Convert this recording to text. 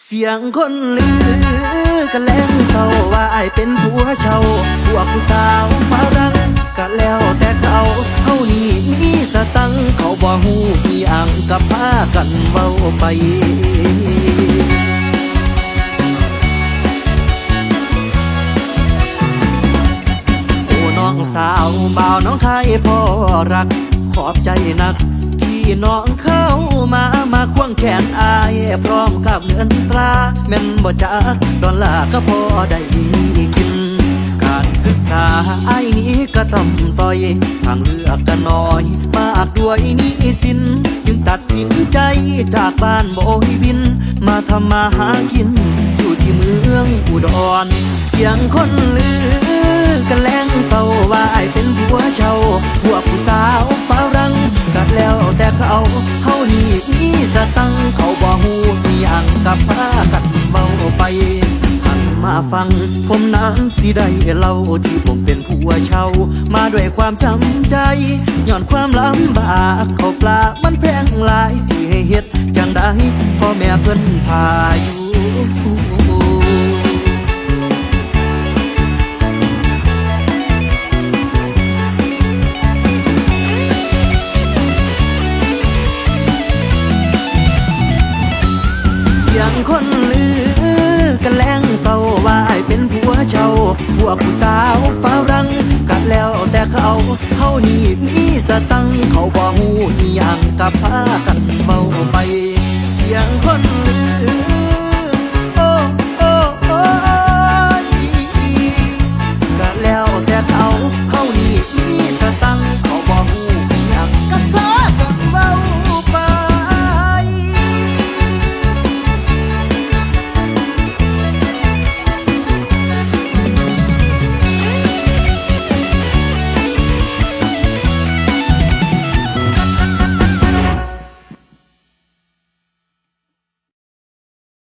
เสียงคนลือกันแล้วเศร้าว่าไอายเป็นผัวเช่าพวกผู้สาวฝรั่งก็แล้วแต่เขาเฮานี่มีสตังเขาบ่ฮู้อีอังกับพากันเว้าไปโอ้น้องสาวบ่าวน้องไทยพ่อรักขอบใจนักี่น้องเข้ามามาควงแขนอายพร้อมกับเงินตราแม่นบ่จักดอลลาร์ก็พอได้กิน การศึกษาไอ้นี้ก็ต่ำต้อย ทางเลือกก็น้อยมากด้วยนี้สิน จึงตัดสินใจจากบ้านโบยบิน มาทำมาหากิน อยู่ที่เมืองอุดร เสียงคนลือกันแล้งเศร้าว่าไอเป็นผัวเช่าพวกผู้สาว ตั้งเขาบ่ฮู้มีอังกับพากันเมาไปหันมาฟังผมนั้นสิได้เล่าที่ผมเป็นผัวเช่า มาด้วยความจำใจย้อนความลำบากเขาปลามันแพงหลายสิให้เฮ็ดจังได้พ่อแม่เพิ่นพาอยู่ สียงคนลือกันแลงเศร้าว่าไอ้ายเป็นผัวเจ้าพวกผู้สาวฝรั่งกัดแล้วแต่เขาเขานี่มีสตังเขาบ่ฮู้อีหยังกับพากันเมา